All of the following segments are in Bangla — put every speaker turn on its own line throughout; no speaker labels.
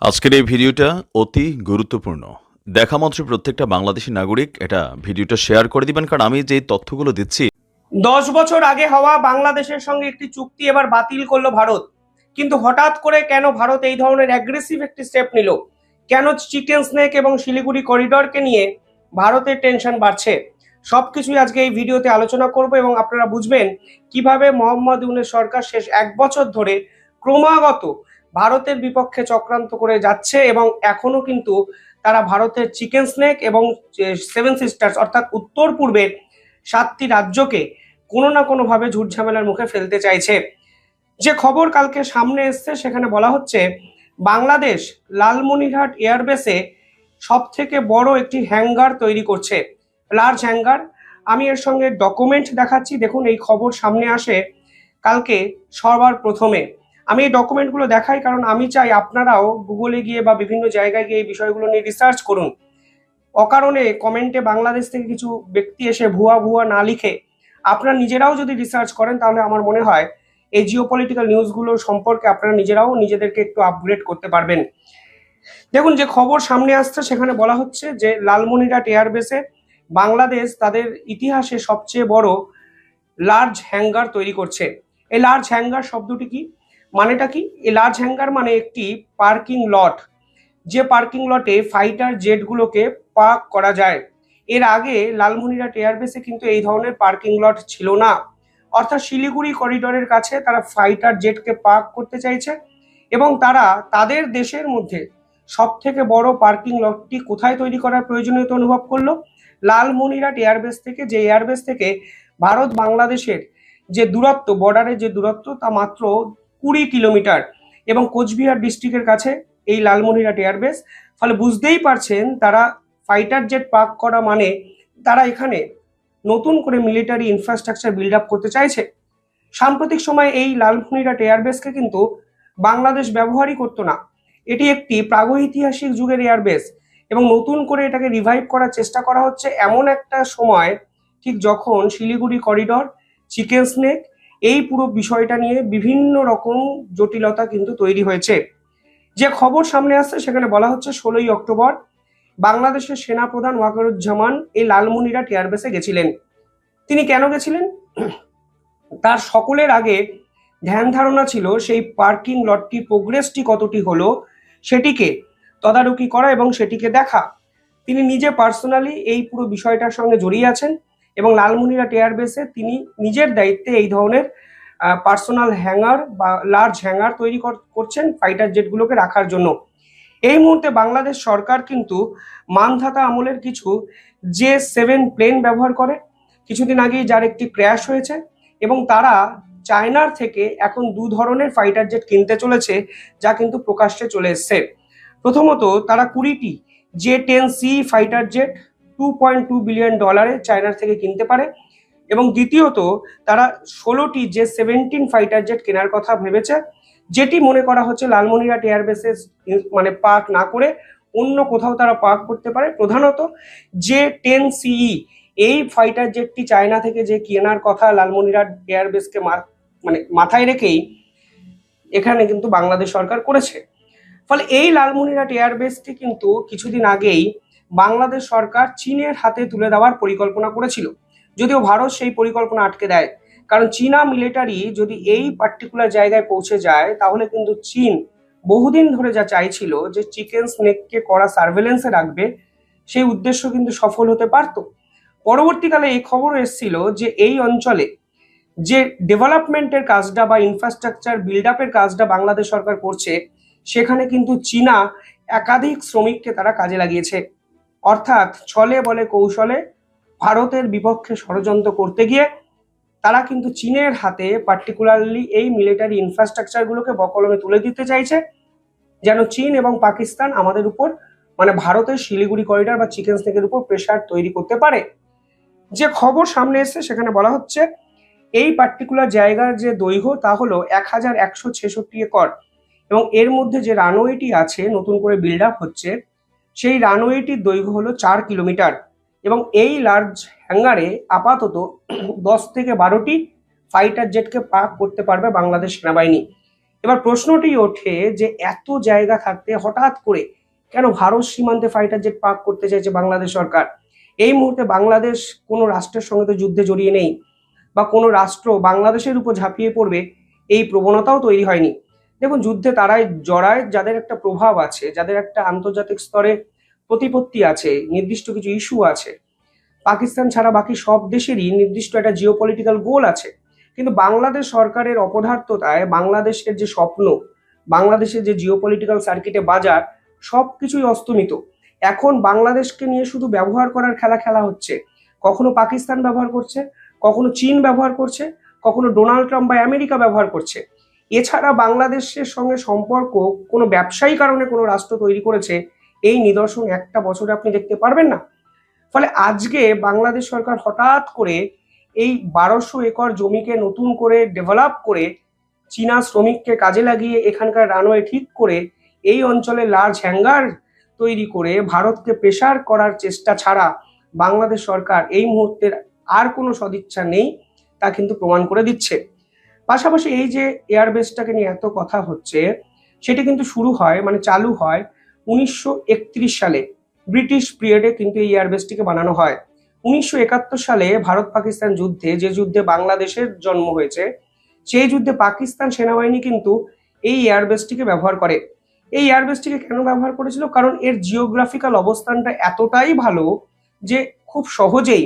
আজকের এই ভিডিওটা অতি গুরুত্বপূর্ণ। দেখা মাত্র প্রত্যেকটা বাংলাদেশি নাগরিক এটা ভিডিওটা শেয়ার করে দিবেন, কারণ আমি যে তথ্যগুলো দিচ্ছি।
দশ বছর আগে হওয়া বাংলাদেশের সঙ্গে একটি চুক্তি এবার বাতিল করল ভারত। কিন্তু হঠাৎ করে কেন ভারত এই ধরনের অ্যাগ্রেসিভ একটি স্টেপ নিল? কেন চিকেন স্নেক এবং শিলিগুড়ি করিডরকে নিয়ে ভারতের টেনশন বাড়ছে? সবকিছুই আজকে এই ভিডিওতে আলোচনা করব এবং আপনারা বুঝবেন কীভাবে মোহাম্মদ ইউনের সরকার শেষ এক বছর ধরে ক্রমাগত ভারতের বিপক্ষে চক্রান্ত করে যাচ্ছে এবং এখনও কিন্তু তারা ভারতের চিকেন স্নেক এবং সেভেন সিস্টার্স অর্থাৎ উত্তর পূর্বের সাতটি রাজ্যকে কোনো না কোনোভাবে ঝুট ঝামেলার মুখে ফেলতে চাইছে। যে খবর কালকে সামনে এসছে সেখানে বলা হচ্ছে, বাংলাদেশ লালমনিরহাট এয়ারবেসে সব থেকে বড় একটি হ্যাঙ্গার তৈরি করছে। Large hangar. আমি এর সঙ্গে ডকুমেন্ট দেখাচ্ছি। দেখুন, এই খবর সামনে আসে কালকে সবার প্রথমে। আমি এই ডকুমেন্টগুলো দেখাই কারণ আমি চাই আপনারাও গুগলে গিয়ে বা বিভিন্ন জায়গায় গিয়ে এই বিষয়গুলো নিয়ে রিসার্চ করুন। অকারণে কমেন্টে বাংলাদেশ থেকে কিছু ব্যক্তি এসে ভুয়া ভুয়া না লিখে আপনারা নিজেরাও যদি রিসার্চ করেন তাহলে আমার মনে হয় এই জিওপলিটিক্যাল নিউজগুলো সম্পর্কে আপনারা নিজেরাও নিজেদেরকে একটু আপগ্রেড করতে পারবেন। দেখুন যে খবর সামনে আসছে, সেখানে বলা হচ্ছে যে লালমনিরহাট এয়ারবেসে বাংলাদেশ তাদের ইতিহাসে সবচেয়ে বড় লার্জ হ্যাঙ্গার তৈরি করছে। এই লার্জ হ্যাঙ্গার শব্দটি কি? মানেটা কি? এই লার্জ হ্যাঙ্গার মানে একটি পার্কিং লট যে পার্কিং লটে ফাইটার জেটগুলোকে পার্ক করা যায়। এর আগে লালমনিরহাট এয়ারবেসে কিন্তু এই ধরনের পার্কিং লট ছিল না। অর্থাৎ শিলিগুড়ি করিডোরের কাছে তারা ফাইটার জেটকে পার্ক করতে চাইছে এবং তারা তাদের দেশের মধ্যে সব থেকে বড় পার্কিং লটটি কোথায় তৈরি করার প্রয়োজনীয়তা অনুভব করল? লালমনিরহাট এয়ারবেস থেকে, যে এয়ারবেস থেকে ভারত বাংলাদেশের যে দূরত্ব বর্ডারের যে দূরত্ব তা মাত্র কুড়ি কিলোমিটার এবং কোচবিহার ডিস্ট্রিক্টের কাছে এই লালমনিরহাট এয়ারবেস। ফলে বুঝতেই পারছেন তারা ফাইটার জেট পার্ক করা মানে তারা এখানে নতুন করে মিলিটারি ইনফ্রাস্ট্রাকচার বিল্ড আপ করতে চাইছে। সাম্প্রতিক সময়ে এই লালমনিরহাট এয়ারবেসকে কিন্তু বাংলাদেশ ব্যবহারই করতো না। এটি একটি প্রাগৈতিহাসিক যুগের এয়ারবেস এবং নতুন করে এটাকে রিভাইভ করার চেষ্টা করা হচ্ছে এমন একটা সময়, ঠিক যখন শিলিগুড়ি করিডর চিকেন স্নেক এই পুরো বিষয়টা নিয়ে বিভিন্ন রকম জটিলতা কিন্তু তৈরি হয়েছে। যে খবর সামনে আসছে সেখানে বলা হচ্ছে ষোলোই অক্টোবর বাংলাদেশের সেনাপ্রধান ওয়াকারুজ্জামান এই লালমনিরহাট এয়ারবেসে গেছিলেন। তিনি কেন গেছিলেন? তার সকলের আগে ধ্যান ধারণা ছিল সেই পার্কিং লটটি প্রোগ্রেসটি কতটি হলো সেটিকে তদারকি করা এবং সেটিকে দেখা। তিনি নিজে পার্সোনালি এই পুরো বিষয়টার সঙ্গে জড়িয়ে আছেন। এবং লালমনিরহাট এয়ারবেসে তিনি নিজের দায়িত্বে এই ধরনের পার্সোনাল হ্যাঙ্গার বা লার্জ হ্যাঙ্গার তৈরি কর- করছেন ফাইটার জেটগুলোকে রাখার জন্য। এই মুহূর্তে বাংলাদেশ সরকার কিন্তু মানধাতা আমলের কিছু জে সেভেন প্লেন ব্যবহার করে। কিছুদিন আগেই যার একটি ক্র্যাশ হয়েছে এবং তারা চায়নার থেকে এখন দু ধরনের ফাইটার জেট কিনতে চলেছে, যা কিন্তু প্রকাশ্যে চলে এসছে। প্রথমত তারা কুড়িটি J ten C fighter jet two point two billion ডলারে চায়নার থেকে কিনতে পারে। এবং দ্বিতীয়ত, তারা ষোলোটি যে সেভেন্টিন ফাইটার জেট কেনার কথা ভেবেছে, যেটি মনে করা হচ্ছে লালমনিরহাট এয়ারবেসে মানে পার্ক না করে অন্য কোথাও তারা পার্ক করতে পারে। প্রধানত, যে টেন সিই, এই ফাইটার জেটটি চায়না থেকে যে কেনার কথা লালমনিরহাট এয়ারবেসকে মানে মাথায় রেখেই এখানে কিন্তু বাংলাদেশ সরকার করেছে। ফলে এই লালমনিরহাট এয়ারবেসটি কিন্তু কিছুদিন আগেই বাংলাদেশ সরকার চীনের হাতে তুলে দেওয়ার পরিকল্পনা করেছিল। যদিও ভারত সেই পরিকল্পনা আটকে দেয়। কারণ চীনা মিলিটারি যদি এই পার্টিকুলার জায়গায় পৌঁছে যায়, তাহলে কিন্তু চীন বহুদিন ধরে যা চাইছিল যে চিকেন স্নেককে করা সার্ভেলেন্সে রাখবে, সেই উদ্দেশ্য কিন্তু সফল হতে পারত। পরবর্তীকালে এই খবর এসেছিল যে এই অঞ্চলে যে ডেভেলপমেন্টের কাজটা বা ইনফ্রাস্ট্রাকচার বিল্ড আপের কাজটা বাংলাদেশ সরকার করছে, সেখানে কিন্তু চীনা একাধিক শ্রমিককে তারা কাজে লাগিয়েছে। অর্থাৎ ছলে বলে কৌশলে ভারতের বিপক্ষে ষড়যন্ত্র করতে গিয়ে তারা কিন্তু চীনের হাতে পার্টিকুলারলি এই মিলিটারি ইনফ্রাস্ট্রাকচারগুলোকে বকলমে তুলে দিতে চাইছে, যেন চীন এবং পাকিস্তান আমাদের উপর মানে ভারতের শিলিগুড়ি করিডর বা চিকেন স্নেকের উপর প্রেশার তৈরি করতে পারে। যে খবর সামনে এসেছে, সেখানে বলা হচ্ছে, এই পার্টিকুলার জায়গার যে দৈর্ঘ্য, তা হলো এক হাজার একশো ছেষট্টি একর এবং এর মধ্যে যে রানওয়েটি আছে, নতুন করে বিল্ড আপ হচ্ছে সেই রানওয়েটির দৈর্ঘ্য হলো চার কিলোমিটার এবং এই লার্জ হ্যাঙ্গারে আপাতত দশ থেকে বারোটি ফাইটার জেটকে পার্ক করতে পারবে বাংলাদেশ সেনাবাহিনী। এবার প্রশ্নটি ওঠে যে এত জায়গা থাকতে হঠাৎ করে কেন ভারত সীমান্তে ফাইটার জেট পার্ক করতে চাইছে বাংলাদেশ সরকার? এই মুহূর্তে বাংলাদেশ কোনো রাষ্ট্রের সঙ্গে তো যুদ্ধে জড়িয়ে নেই বা কোনো রাষ্ট্র বাংলাদেশের উপর ঝাঁপিয়ে পড়বে, এই প্রবণতাও তৈরি হয়নি। দেখুন, যুদ্ধে তারাই জড়ায়, যাদের একটা প্রভাব আছে, যাদের একটা আন্তর্জাতিক স্তরে প্রতিপত্তি আছে, নির্দিষ্ট কিছু ইস্যু আছে। পাকিস্তান ছাড়া বাকি সব দেশেরই নির্দিষ্ট একটা জিও গোল আছে। কিন্তু বাংলাদেশ সরকারের অপদার্থতায়, বাংলাদেশের যে স্বপ্ন, বাংলাদেশের যে জিও পলিটিক্যাল সার্কিটে বাজার সব কিছুই অস্তমিত। এখন বাংলাদেশকে নিয়ে শুধু ব্যবহার করার খেলা খেলা হচ্ছে। কখনো পাকিস্তান ব্যবহার করছে, কখনো চীন ব্যবহার করছে, কখনো ডোনাল্ড ট্রাম্প বা আমেরিকা ব্যবহার করছে। এছাড়া বাংলাদেশের সঙ্গে সম্পর্ক কোনো ব্যবসায়ী কারণে কোনো রাষ্ট্র তৈরি করেছে, এই নিদর্শন একটা বছরে আপনি দেখতে পারবেন না। ফলে আজকে বাংলাদেশ সরকার হঠাৎ করে এই বারোশো একর জমিকে নতুন করে ডেভেলপ করে চীনা শ্রমিককে কাজে লাগিয়ে এখানকার রানওয়ে ঠিক করে এই অঞ্চলে লার্জ হ্যাঙ্গার তৈরি করে ভারতকে প্রেসার করার চেষ্টা ছাড়া বাংলাদেশ সরকার এই মুহূর্তের আর কোনো সদিচ্ছা নেই, তা কিন্তু প্রমাণ করে দিচ্ছে। পাশাপাশি এই যে এয়ারবেসটাকে নিয়ে এত কথা হচ্ছে, সেটি কিন্তু শুরু হয় মানে চালু হয় উনিশশো একত্রিশ সালে। ব্রিটিশ পিরিয়ডে কিন্তু এই এয়ারবেসটিকে বানানো হয়। উনিশশো একাত্তর সালে ভারত পাকিস্তান যুদ্ধে, যে যুদ্ধে বাংলাদেশের জন্ম হয়েছে, সেই যুদ্ধে পাকিস্তান সেনাবাহিনী কিন্তু এই এয়ারবেসটিকে ব্যবহার করে। এই এয়ারবেসটিকে কেন ব্যবহার করেছিল? কারণ এর জিওগ্রাফিক্যাল অবস্থানটা এতটাই ভালো যে খুব সহজেই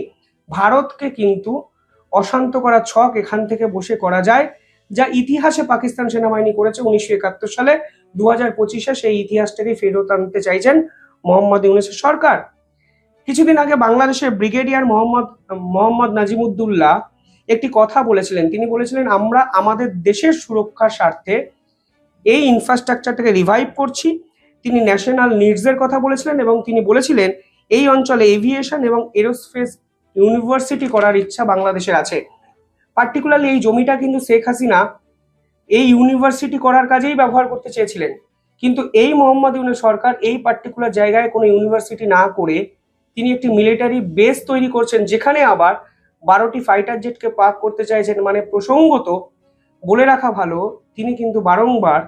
ভারতকে কিন্তু অশান্ত করা ছক এখান থেকে বসে করা যায়, যা ইতিহাসে পাকিস্তান সেনাবাহিনী করেছে উনিশশো একাত্তর সালে। দু হাজার পঁচিশে সেই ইতিহাসটাকে ফেরত আনতে চাইছেন মোহাম্মদ ইউনুসের সরকার। কিছুদিন আগে বাংলাদেশের ব্রিগেডিয়ার মোহাম্মদ মোহাম্মদ নাজিমুদ্দুল্লাহ একটি কথা বলেছিলেন। তিনি বলেছিলেন, আমরা আমাদের দেশের সুরক্ষার স্বার্থে এই ইনফ্রাস্ট্রাকচারটাকে রিভাইভ করছি। তিনি ন্যাশনাল নিডসের কথা বলেছিলেন এবং তিনি বলেছিলেন, এই অঞ্চলে এভিয়েশন এবং এরোস্পেস ইউনিভার্সিটি করার ইচ্ছা বাংলাদেশের আছে। পার্টিকুলারলি এই জমিটা কিন্তু শেখ হাসিনা এই ইউনিভার্সিটি করার কাজেই ব্যবহার করতে চেয়েছিলেন। কিন্তু এই মোহাম্মদ ইউনুস সরকার এই পার্টিকুলার জায়গায় কোনো ইউনিভার্সিটি না করে তিনি একটি মিলিটারি বেস তৈরি করছেন, যেখানে আবার বারোটি ফাইটার জেটকে পাক করতে চাইছেন। মানে প্রসঙ্গত বলে রাখা ভালো, তিনি কিন্তু বারংবার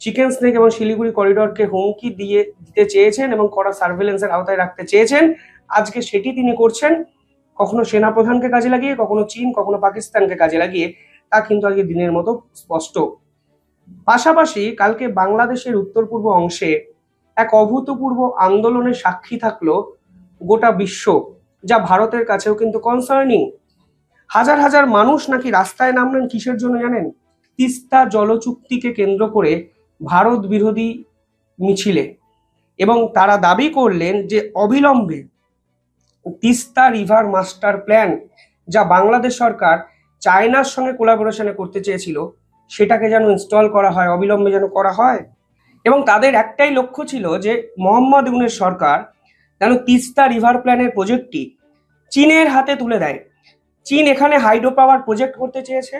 চিকেন স্নেক এবং শিলিগুড়ি করিডোরকে হুমকি দিয়ে দিতে চেয়েছেন এবং কড়া সার্ভেলেন্সের আওতায় রাখতে চেয়েছেন। আজকে সেটি তিনি করছেন। কখনো সেনাপ্রধানকে কাজে লাগিয়ে, কখনো চীন, কখনো পাকিস্তানকে কাজে লাগিয়ে, তা কিন্তু আজকে দিনের মতো স্পষ্ট। পাশাপাশি কালকে বাংলাদেশের উত্তর পূর্ব অংশে এক অভূতপূর্ব আন্দোলনের সাক্ষী থাকল গোটা বিশ্ব, যা ভারতের কাছেও কিন্তু কনসার্নিং হাজার হাজার মানুষ নাকি রাস্তায় নামলেন কিসের জন্য জানেন? তিস্তা জলচুক্তিকে কেন্দ্র করে ভারত বিরোধী মিছিলে। এবং তারা দাবি করলেন যে অবিলম্বে তিস্তা রিভার মাস্টার প্ল্যান যা বাংলাদেশ সরকার চায়নার সঙ্গে কোলাবোরেশনে করতে চেয়েছিল, সেটাকে যেন ইনস্টল করা হয়, অবিলম্বে যেন করা হয়। এবং তাদের একটাই লক্ষ্য ছিল যে মোহাম্মদ ইউনের সরকার যেন তিস্তা রিভার প্ল্যানের প্রজেক্টটি চীনের হাতে তুলে দেয়। চীন এখানে হাইড্রো পাওয়ার প্রজেক্ট করতে চেয়েছে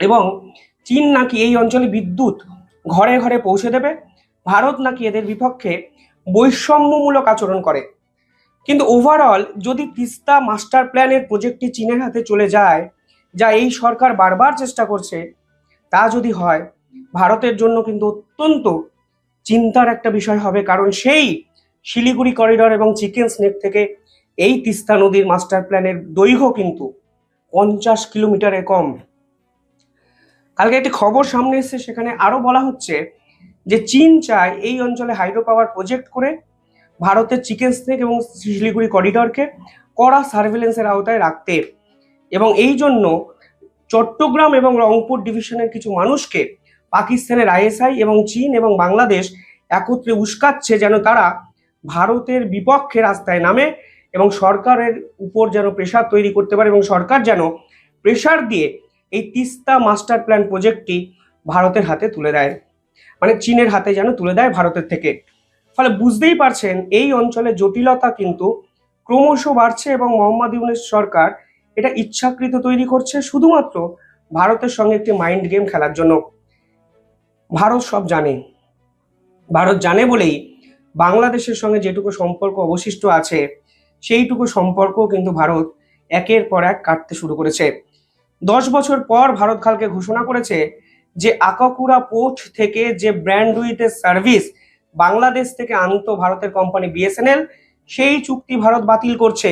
এবং চীন নাকি এই অঞ্চলে বিদ্যুৎ ঘরে ঘরে পৌঁছে দেবে। ভারত নাকি এদের বিপক্ষে বৈষম্যমূলক আচরণ করে। কিন্তু ওভারঅল যদি তিস্তা মাস্টার প্ল্যানের প্রজেক্টটি চীনের হাতে চলে যায়, যা এই সরকার বারবার চেষ্টা করছে, তা যদি হয়, ভারতের জন্য কিন্তু অত্যন্ত চিন্তার একটা বিষয় হবে, কারণ সেই শিলিগুড়ি করিডর এবং চিকেন স্নেক থেকে এই তিস্তা নদীর মাস্টার প্ল্যানের দৈর্ঘ্য কিন্তু পঞ্চাশ কিলোমিটারে কম। কালকে একটি খবর সামনে এসেছে, সেখানে আরও বলা হচ্ছে যে চীন চায় এই অঞ্চলে হাইড্রো পাওয়ার প্রজেক্ট করে ভারতের চিকেন স্নেক এবং শিলিগুড়ি করিডরকে কড়া সার্ভেলেন্সের আওতায় রাখতে এবং এই জন্য চট্টগ্রাম এবং রংপুর ডিভিশনের কিছু মানুষকে পাকিস্তানের আইএসআই এবং চীন এবং বাংলাদেশ একত্রে উস্কাচ্ছে যেন তারা ভারতের বিপক্ষে রাস্তায় নামে এবং সরকারের উপর যেন প্রেশার তৈরি করতে পারে এবং সরকার যেন প্রেশার দিয়ে এই তিস্তা মাস্টার প্ল্যান প্রজেক্টটি ভারতের হাতে তুলে দেয়। মানে চীনের হাতে যেন তুলে দেয় ভারতের থেকে। ফলে বুঝতেই পারছেন এই অঞ্চলে জটিলতা কিন্তু ক্রমশ বাড়ছে এবং মোহাম্মদ ইউনুস সরকার এটা ইচ্ছাকৃত তৈরি করছে শুধুমাত্র ভারতের সঙ্গে একটি মাইন্ড গেম খেলার জন্য। ভারত সব জানে। ভারত জানে বলেই বাংলাদেশের সঙ্গে যেটুকু সম্পর্ক অবশিষ্ট আছে, সেইটুকু সম্পর্ক কিন্তু ভারত একের পর এক কাটতে শুরু করেছে। দশ বছর পর ভারত খালকে ঘোষণা করেছে যে আকাকুরা পোর্ট থেকে যে ব্র্যান্ড উইথের সার্ভিস বাংলাদেশ থেকে আনত ভারতের কোম্পানি বিএসএনএল সেই চুক্তি ভারত বাতিল করছে।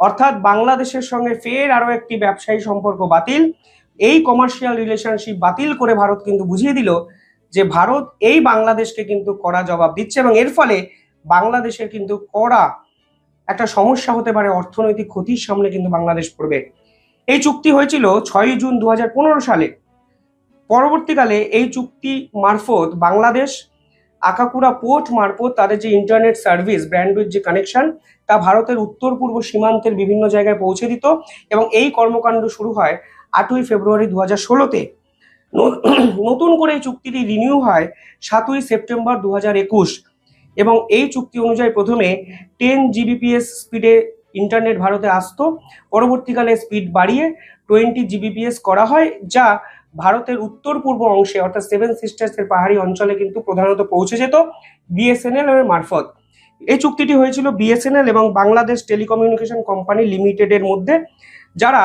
অর্থাৎ বাংলাদেশের সঙ্গে ফের আরও একটি ব্যবসায়ী সম্পর্ক বাতিল। এই কমার্শিয়াল রিলেশনশিপ বাতিল করে ভারত কিন্তু বুঝিয়ে দিল যে ভারত এই বাংলাদেশকে কিন্তু কড়া জবাব দিচ্ছে এবং এর ফলে বাংলাদেশের কিন্তু কড়া একটা সমস্যা হতে পারে, অর্থনৈতিক ক্ষতির সামনে কিন্তু বাংলাদেশ পড়বে। এই চুক্তি হয়েছিল ছয়ই জুন দু হাজার পনেরো সালে। পরবর্তীকালে এই চুক্তি মারফত বাংলাদেশ আকাকুরা পোর্ট মারফত তাদের যে ইন্টারনেট সার্ভিস ব্র্যান্ডউইথ যে কানেকশন তা ভারতের উত্তর পূর্ব সীমান্তের বিভিন্ন জায়গায় পৌঁছে দিত এবং এই কর্মকাণ্ড শুরু হয় আটই ফেব্রুয়ারি দু হাজার ষোলোতে। নতুন করে এই চুক্তিটি রিনিউ হয় সাতই সেপ্টেম্বর দু হাজার একুশ এবং এই চুক্তি অনুযায়ী প্রথমে টেন জিবিপিএস স্পিডে ইন্টারনেট ভারতে আসতো, পরবর্তীকালে স্পিড বাড়িয়ে টোয়েন্টি জিবিপিএস করা হয়, যা ভারতের উত্তর পূর্ব অংশে, অর্থাৎ সেভেন সিস্টার্সের পাহাড়ি অঞ্চলে কিন্তু প্রধানত পৌঁছে যেত বিএসএনএল এর মারফত। এই চুক্তিটি হয়েছিল বিএসএনএল এবং বাংলাদেশ টেলিকমিউনিকেশন কোম্পানি লিমিটেডের মধ্যে, যারা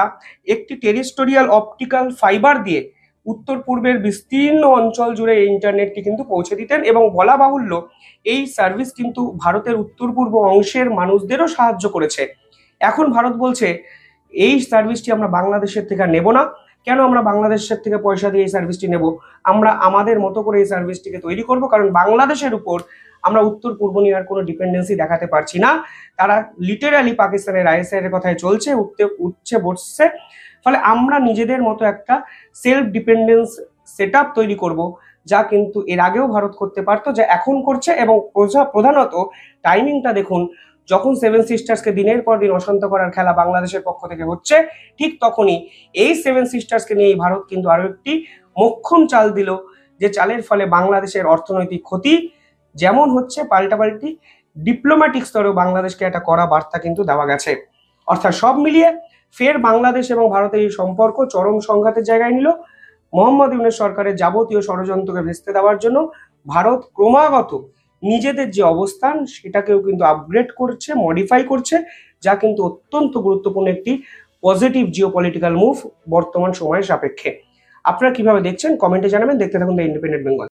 একটি টেরিস্টোরিয়াল অপটিক্যাল ফাইবার দিয়ে উত্তর পূর্বের বিস্তীর্ণ অঞ্চল জুড়ে এই ইন্টারনেটটি কিন্তু পৌঁছে দিতেন এবং বলা বাহুল্য এই সার্ভিস কিন্তু ভারতের উত্তর পূর্ব অংশের মানুষদেরও সাহায্য করেছে। এখন ভারত বলছে, এই সার্ভিসটি আমরা বাংলাদেশের থেকে নেব না। কেন আমরা বাংলাদেশের থেকে পয়সা দিয়ে এই সার্ভিসটি নেব? আমরা আমাদের মতো করে এই সার্ভিসটিকে তৈরি করব? কারণ বাংলাদেশের উপর আমরা উত্তর, পূর্ব নিয়ে কোনো ডিপেন্ডেন্সি দেখাতে পারছি না। তারা লিটারালি পাকিস্তানের আইএসআই এর কথায় চলছে, উঠতে, উঠছে, বসছে। ফলে আমরা নিজেদের মতো একটা সেলফ ডিপেন্ডেন্স সেট তৈরি করব, যা কিন্তু এর আগেও ভারত করতে পারতো, যা এখন করছে এবং প্রধা- প্রধানত টাইমিংটা দেখুন যখন সেভেন সিস্টার্সকে দিনের পর দিন অশান্ত করার খেলা বাংলাদেশের পক্ষ থেকে হচ্ছে, ঠিক তখনই এই সেভেন সিস্টার্সকে নিয়ে ভারত কিন্তু আরও একটি মক্ষম চাল দিল, যে চালের ফলে বাংলাদেশের অর্থনৈতিক ক্ষতি যেমন হচ্ছে পাল্টাপাল্টি ডিপ্লোম্যাটিক স্তরেও বাংলাদেশকে একটা করা বার্তা কিন্তু দেওয়া গেছে। অর্থাৎ সব মিলিয়ে ফের বাংলাদেশ এবং ভারতের এই সম্পর্ক চরম সংঘাতের জায়গায় নিল। মোহাম্মদ ইউনুস সরকারের যাবতীয় ষড়যন্ত্রকে ভেস্তে দেওয়ার জন্য ভারত ক্রমাগত নিজেদের যে অবস্থান সেটাকেও কিন্তু আপগ্রেড করছে মডিফাই করছে, যা কিন্তু অত্যন্ত গুরুত্বপূর্ণ একটি পজিটিভ জিও পলিটিক্যাল মুভ বর্তমান সময়ের সাপেক্ষে। আপনারা কীভাবে দেখছেন? কমেন্টে জানাবেন। দেখতে থাকুন দ্য ইন্ডিপেন্ডেন্ট বেঙ্গল